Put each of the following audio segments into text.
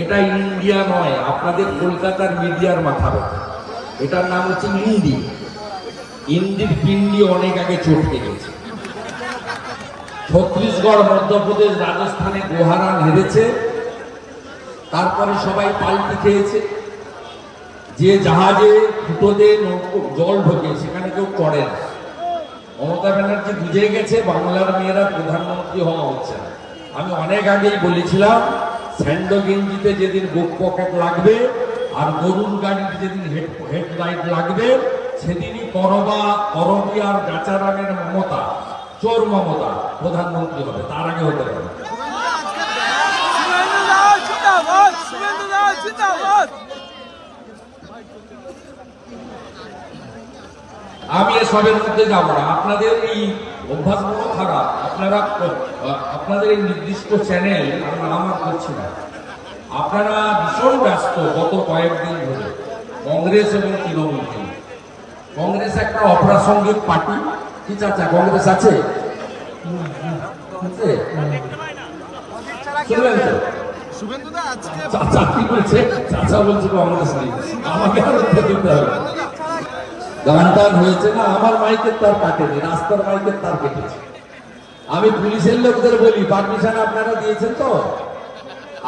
এটা ইন্ডিয়া নয়, আপনাদের কলকাতার মিডিয়ার মাথা ব্যথা এটার নাম হচ্ছে ইন্ডি ইন্দির পিন্ডি অনেক আগে চটকে গেছে। ছত্তিশগড়, মধ্যপ্রদেশ, রাজস্থানে গোহারান হেরেছে তারপরে সবাই পাল্টি খেয়েছে। যে জাহাজে, ফুটোতে জল ঢোকে, সেখানে কেউ চড়ে না। মমতা ব্যানার্জি বুঝে গেছে বাংলার মেয়েরা প্রধানমন্ত্রী হওয়া হচ্ছে আমি অনেক আগেই বলেছিলাম, স্যান্ডো গেঞ্জিতে যেদিন বুক পকেট লাগবে আর গরুর গাড়িতে যেদিন হেড হেডলাইট লাগবে, সেদিনই করবা করবি আর গাচারামের মমতা, চোর মমতা প্রধানমন্ত্রী হবে, তার আগে হতে পারে। আমি এসবের মধ্যে যাব না। আপনাদের এই অভ্যাস বড় খারাপ। আপনারা আপনাদের এই নির্দিষ্ট চ্যানেল আমি নাম আর করছি না। আপনারা ভীষণ ব্যস্ত গত কয়েকদিন ধরে কংগ্রেস এবং তৃণমূলকে নিয়ে। কংগ্রেস একটা অপ্রাসঙ্গিক পার্টি। কি চাচা কংগ্রেস আছে? আছে? শুনলেন তো? চাচা কি বলছে? চাচা বলছে কংগ্রেস নেই। আমাকে আর দিতে হবে। গান টান হয়েছে না, আমার মাইকের তার কাটেনি, রাস্তার মাইকের তার কেটেছে। আমি পুলিশের লোকদের বলি, পারমিশন আপনারা দিয়েছেন তো?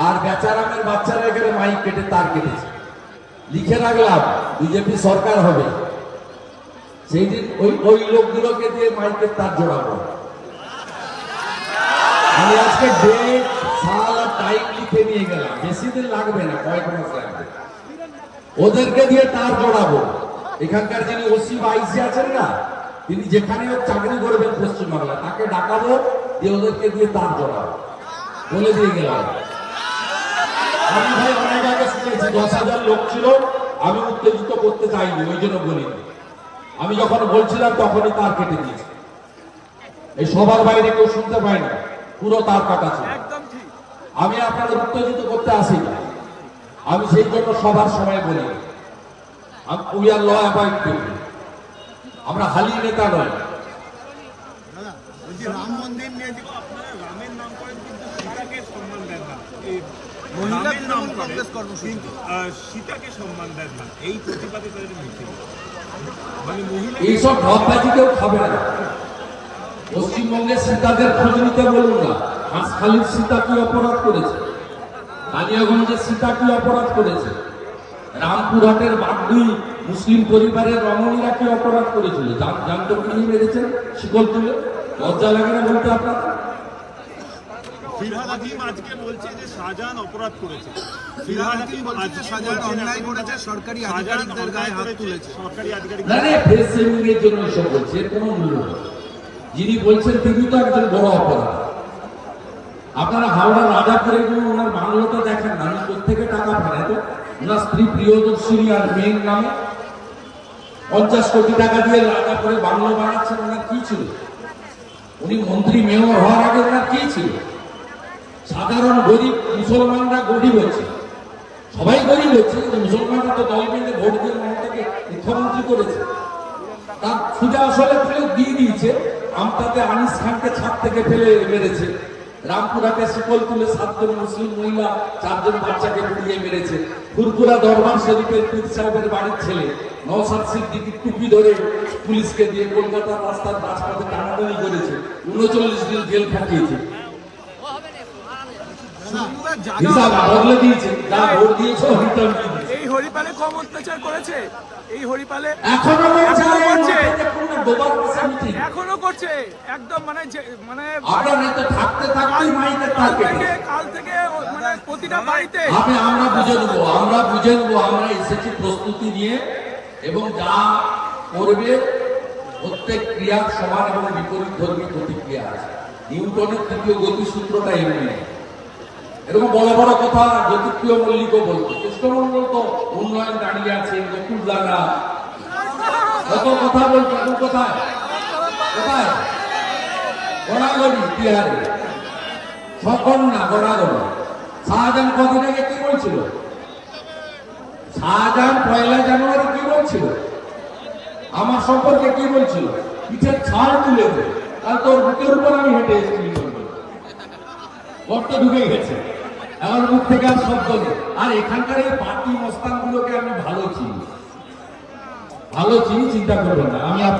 আর বেচারামের বাচ্চারা এখানে মাইক কেটে তার কেটেছে। লিখে রাখলাম, বিজেপি সরকার হবে। সেই দিন ওই ওই লোকগুলোকে দিয়ে মাইকের তার জোড়াবো। আমি আজকে ডেট সাল আর টাইম লিখে নিয়ে গেলাম। বেশি দিন লাগবে না, কয়েক মাস লাগবে। ওদেরকে দিয়ে তার জোড়াবো এখানকার যিনি ওসি বা আইসি আছেন না তিনি যেখানে চাকরি করবেন পশ্চিমবাংলা তাকে ডাকাবো দিয়ে ওদেরকে দিয়ে তার জোড়াবো বলে দিয়ে গেলাম। আমি ভাই অনেক আগে শুনেছি দশ হাজার লোক ছিল আমি উত্তেজিত করতে চাইনি ওই জন্য বলিনি। আমি যখন বলছিলাম তখনই তার কেটে দিয়েছি। এই সবার বাইরে কেউ শুনতে পায় না পুরো তার কাটা ছিল। আমি আপনাদের উত্তেজিত করতে আসি না আমি সেই জন্য সবার সময় বলি we are law abide people আমরা হালি নেতা নয় রাম মন্দির নিয়ে রামের নাম করেন কিন্তু সীতাকে সম্মান দেন না। মহিলা রামের নাম তৃণমূল কংগ্রেস কর্মসূচি। কিন্তু সীতাকে সম্মান দেন না। এই প্রতিবাদে তাদের মিছিল মানে মহিলা এইসব কেউ খাবে না। পশ্চিমবঙ্গের সীতাদের খোঁজ নিতে বলুন না। হাঁসখালির সীতা কি অপরাধ করেছে? কালিয়াগঞ্জের সীতা কি অপরাধ করেছে? রামপুরহাটের বাগদুই মুসলিম পরিবারের রমণীরা কি অপরাধ করেছিল? জান- জানতো কি মেরেছেন শিকল তুলে। লজ্জা লাগে না বলতে আপনার ফিরহাদ হাকিম আজকে বলছে যে শাহজাহান অপরাধ করেছে। ফিরহাদ হাকিম বলছে শাহজাহান অন্যায় করেছে, সরকারি আধিকারিকদের গায়ে হাত তুলেছে। সরকারি আধিকারিক না না ফেস এর জন্য বলছে কোনো মূল্য যিনি বলছেন তিনি তো একজন বড় অপরাধ। আপনারা হাওড়া রাজাপুরে করে ওনার বাংলোটা দেখেন না কোথেকে টাকা পান তো ওনার স্ত্রী প্রিয়দর্শিনী আর মেয়ের নামে? পঞ্চাশ কোটি টাকা দিয়ে রাজাপুরে বাংলো বানাচ্ছেন, ওনার কি ছিল? উনি মন্ত্রী, মেয়র হওয়ার আগে ওনার কি ছিল? সাধারণ গরিব মুসলমানরা গরিব হচ্ছে। সবাই গরিব হচ্ছে মুসলমানরা তো দল বেঁধে ভোট দিয়ে মমতাকে মুখ্যমন্ত্রী করেছে। তার সুজা আসলে ফেলে দিয়ে দিয়েছে আমতাতে আনিস খানকে ছাদ থেকে ফেলে মেরেছে। রামপুরাকে শিকল তুলে সাতজন মুসলিম মহিলা চারজন বাচ্চাকে পুড়িয়ে মেরেছে। ফুরফুরা দরবার শরীফের পীর সাহেবের বাড়ির ছেলে নওসাদ সিদ্দিকির টুপি ধরে পুলিশকে দিয়ে কলকাতার রাস্তার রাজপথে টানাটানি করেছে। উনচল্লিশ দিন জেল খাটিয়েছে। হিসাব বদলে দিয়েছে। যা ভোট দিয়েছে রিটার্ন হরিপালে কম অত্যাচার করেছে। এই হরিপালে এখনও করছে। এখনও করছে। একদম মানে মানে কাল থেকে মানে প্রতিটা বাড়িতে আমি আমরা বুঝে নেব আমরা বুঝে নেব আমরা এসেছি প্রস্তুতি নিয়ে এবং যা করবে প্রত্যেক ক্রিয়ার সমান এবং বিপরীত ধর্মী প্রতিক্রিয়া আছে। নিউটনের তৃতীয় গতিসূত্রটা এমনি। নেই। এরকম বড় বড় কথা জ্যোতিপ্রিয় বলতো। কৃষ্ণমন্ডল তো উন্নয়ন দাঁড়িয়ে আছে কত কথা বলতো, এখন কোথায়? কোথায়? গড়াগড়ি বিহারে। গড়াগড়ি শাহজাহান কদিন আগে কি বলছিল? শাহজাহান পয়লা জানুয়ারি কি বলছিল? আমার সম্পর্কে কি বলছিল? পিঠের ছাড় তুলে আর তোর বুকের উপর আমি হেঁটে এসেছি। গর্ত ঢুকে গেছে। আমার মুখ থেকে আর শব্দ নেই। আর এখানকার এই মস্তান গুলোকে আমি ভালো চিনি। ভালো চিনি চিন্তা করবেন না। আমি